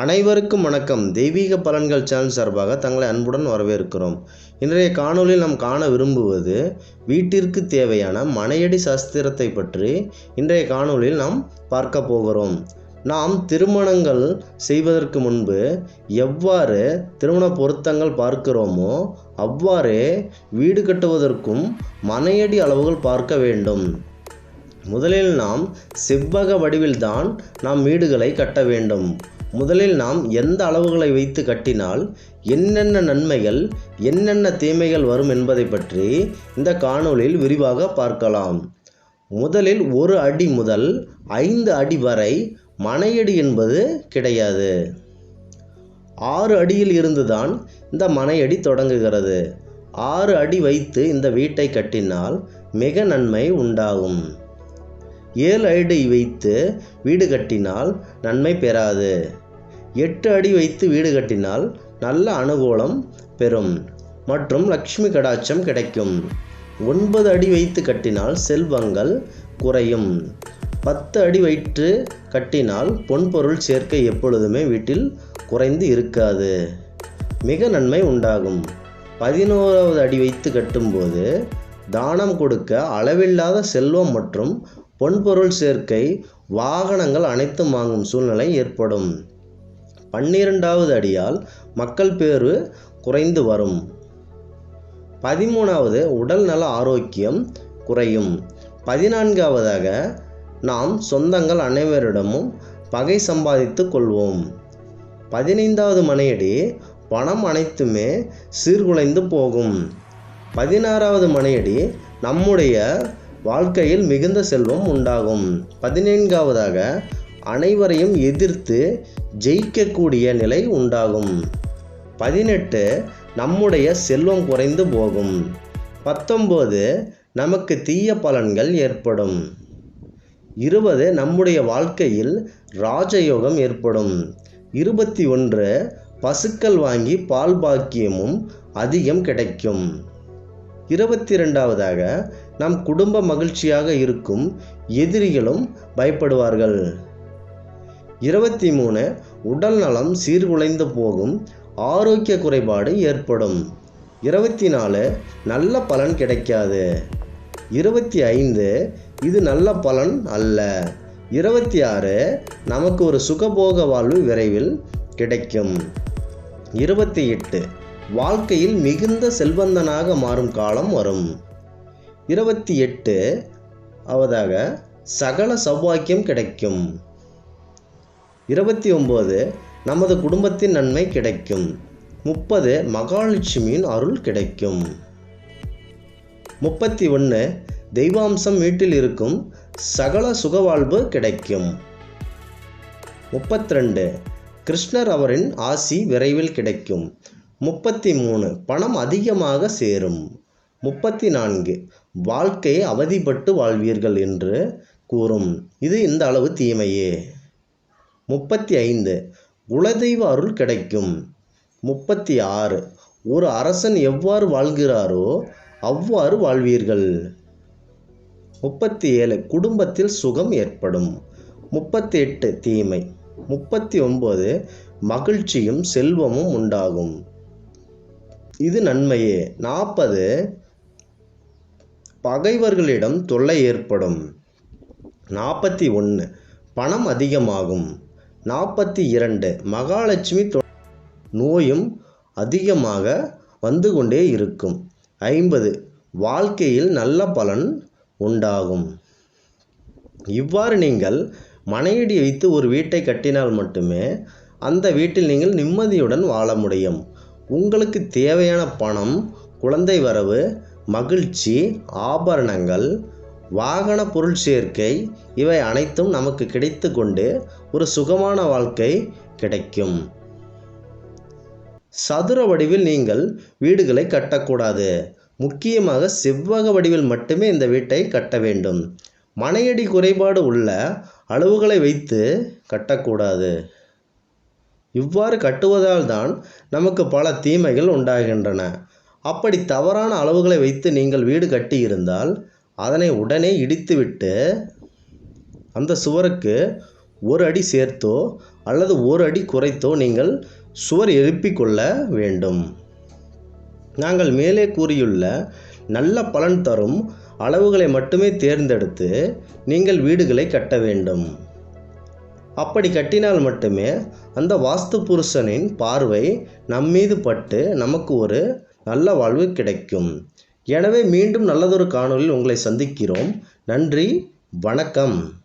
அனைவருக்கும் வணக்கம். தெய்வீக பலன்கள் சேனல் சார்பாக தங்களை அன்புடன் வரவேற்கிறோம். இன்றைய காணொளியில் நாம் காண விரும்புவது வீட்டிற்கு தேவையான மனையடி சாஸ்திரத்தை பற்றி இன்றைய காணொலியில் நாம் பார்க்க போகிறோம். நாம் திருமணங்கள் செய்வதற்கு முன்பு எவ்வாறு திருமண பொருத்தங்கள் பார்க்கிறோமோ அவ்வாறே வீடு கட்டுவதற்கும் மனையடி அளவுகள் பார்க்க வேண்டும். முதலில் நாம் செவ்வக வடிவில்தான் நாம் வீடுகளை கட்ட வேண்டும். முதலில் நாம் எந்த அளவுகளை வைத்து கட்டினால் என்னென்ன நன்மைகள் என்னென்ன தீமைகள் வரும் என்பதை பற்றி இந்த காணொளியில் விரிவாக பார்க்கலாம். முதலில் ஒரு அடி முதல் ஐந்து அடி வரை மனையடி என்பது கிடையாது. ஆறு அடியில் இருந்துதான் இந்த மனையடி தொடங்குகிறது. ஆறு அடி வைத்து இந்த வீட்டை கட்டினால் மிக நன்மை உண்டாகும். ஏழு அடி வைத்து வீடு கட்டினால் நன்மை பெறாது. எட்டு அடி வைத்து வீடு கட்டினால் நல்ல அனுகூலம் பெறும். மற்றும் லக்ஷ்மி கடாட்சம் கிடைக்கும். ஒன்பது அடி வைத்து கட்டினால் செல்வங்கள் குறையும். பத்து அடி வைத்து கட்டினால் பொன்பொருள் சேர்க்கை எப்பொழுதுமே வீட்டில் குறைந்து இருக்காது. மிக நன்மை உண்டாகும். பதினோராவது அடி வைத்து கட்டும்போது தானம் கொடுக்க அளவில்லாத செல்வம் மற்றும் பொன்பொருள் சேர்க்கை வாகனங்கள் அனைத்தும் வாங்கும் சூழ்நிலை ஏற்படும். பன்னிரெண்டாவது அடியால் மக்கள் பேர் குறைந்து வரும். பதிமூணாவது உடல் நல ஆரோக்கியம் குறையும். பதினான்காவதாக நாம் சொந்தங்கள் அனைவரிடமும் பகை சம்பாதித்து கொள்வோம். பதினைந்தாவது மனையடி பணம் அனைத்துமே சீர்குலைந்து போகும். பதினாறாவது மனையடி நம்முடைய வாழ்க்கையில் மிகுந்த செல்வம் உண்டாகும். பதினான்காவதாக அனைவரையும் எதிர்த்து ஜெயிக்கக்கூடிய நிலை உண்டாகும். பதினெட்டு நம்முடைய செல்வம் குறைந்து போகும். பத்தொம்போது நமக்கு தீய பலன்கள் ஏற்படும். இருபது நம்முடைய வாழ்க்கையில் ராஜயோகம் ஏற்படும். இருபத்தி ஒன்று பசுக்கள் வாங்கி பால் பாக்கியமும் அதிகம் கிடைக்கும். இருபத்தி ரெண்டாவதாக நம் குடும்ப மகிழ்ச்சியாக இருக்கும் எதிரிகளும் பயப்படுவார்கள். இருபத்தி மூணு உடல் நலம் சீர்குலைந்து போகும் ஆரோக்கிய குறைபாடு ஏற்படும். இருபத்தி நாலு நல்ல பலன் கிடைக்காது. இருபத்தி ஐந்து இது நல்ல பலன் அல்ல. இருபத்தி ஆறு நமக்கு ஒரு சுகபோக வாழ்வு விரைவில் கிடைக்கும். இருபத்தி எட்டு வாழ்க்கையில் மிகுந்த செல்வந்தனாக மாறும் காலம் வரும். இருபத்தி எட்டு அவதாக சகல சௌபாக்கியம் கிடைக்கும். இருபத்தி ஒம்பது நமது குடும்பத்தின் நன்மை கிடைக்கும். முப்பது மகாலட்சுமியின் அருள் கிடைக்கும். முப்பத்தி ஒன்று தெய்வாம்சம் வீட்டில் இருக்கும் சகல சுகவாழ்வு கிடைக்கும். முப்பத்தி ரெண்டு கிருஷ்ணர் அவரின் ஆசி விரைவில் கிடைக்கும். முப்பத்தி மூணு பணம் அதிகமாக சேரும். முப்பத்தி நான்கு வாழ்க்கையை அவதிப்பட்டு வாழ்வீர்கள் என்று கூறும். இது இந்த அளவு தீமையே. முப்பத்தி ஐந்து. குலதெய்வ அருள் கிடைக்கும். முப்பத்தி ஆறு. ஒரு அரசன் எவ்வாறு வாழ்கிறாரோ அவ்வாறு வாழ்வீர்கள். முப்பத்தி ஏழு. குடும்பத்தில் சுகம் ஏற்படும். முப்பத்தி எட்டு. தீமை. முப்பத்தி ஒன்பது. மகிழ்ச்சியும் செல்வமும் உண்டாகும். இது நன்மையே. நாற்பது. பகைவர்களிடம் தொல்லை ஏற்படும். நாற்பத்தி ஒன்று. பணம் அதிகமாகும். நாற்பத்தி இரண்டு மகாலட்சுமி தொ நோயும் அதிகமாக வந்து கொண்டே இருக்கும். ஐம்பது வாழ்க்கையில் நல்ல பலன் உண்டாகும். இவ்வாறு நீங்கள் மனையடி வைத்து ஒரு வீட்டை கட்டினால் மட்டுமே அந்த வீட்டில் நீங்கள் நிம்மதியுடன் வாழ முடியும். உங்களுக்கு தேவையான பணம் குழந்தை வரவு மகிழ்ச்சி ஆபரணங்கள் வாகன பொருள் சேர்க்கை இவை அனைத்தும் நமக்கு கிடைத்து கொண்டு ஒரு சுகமான வாழ்க்கை கிடைக்கும். சதுர வடிவில் நீங்கள் வீடுகளை கட்டக்கூடாது. முக்கியமாக செவ்வக வடிவில் மட்டுமே இந்த வீட்டை கட்ட வேண்டும். மனையடி குறைபாடு உள்ள அளவுகளை வைத்து கட்டக்கூடாது. இவ்வாறு கட்டுவதால் தான் நமக்கு பல தீமைகள் உண்டாகின்றன. அப்படி தவறான அளவுகளை வைத்து நீங்கள் வீடு கட்டியிருந்தால் அதனை உடனே இடித்துவிட்டு அந்த சுவருக்கு ஒரு அடி சேர்த்தோ அல்லது ஒரு அடி குறைத்தோ நீங்கள் சுவர் எழுப்பிக் கொள்ள வேண்டும். நாங்கள் மேலே கூறியுள்ள நல்ல பலன் தரும் அளவுகளை மட்டுமே தேர்ந்தெடுத்து நீங்கள் வீடுகளை கட்ட வேண்டும். அப்படி கட்டினால் மட்டுமே அந்த வாஸ்து புருஷனின் பார்வை நம்மீது பட்டு நமக்கு ஒரு நல்ல வாழ்வு கிடைக்கும். எனவே மீண்டும் நல்லதொரு காணொலியில் உங்களை சந்திக்கிறோம். நன்றி வணக்கம்.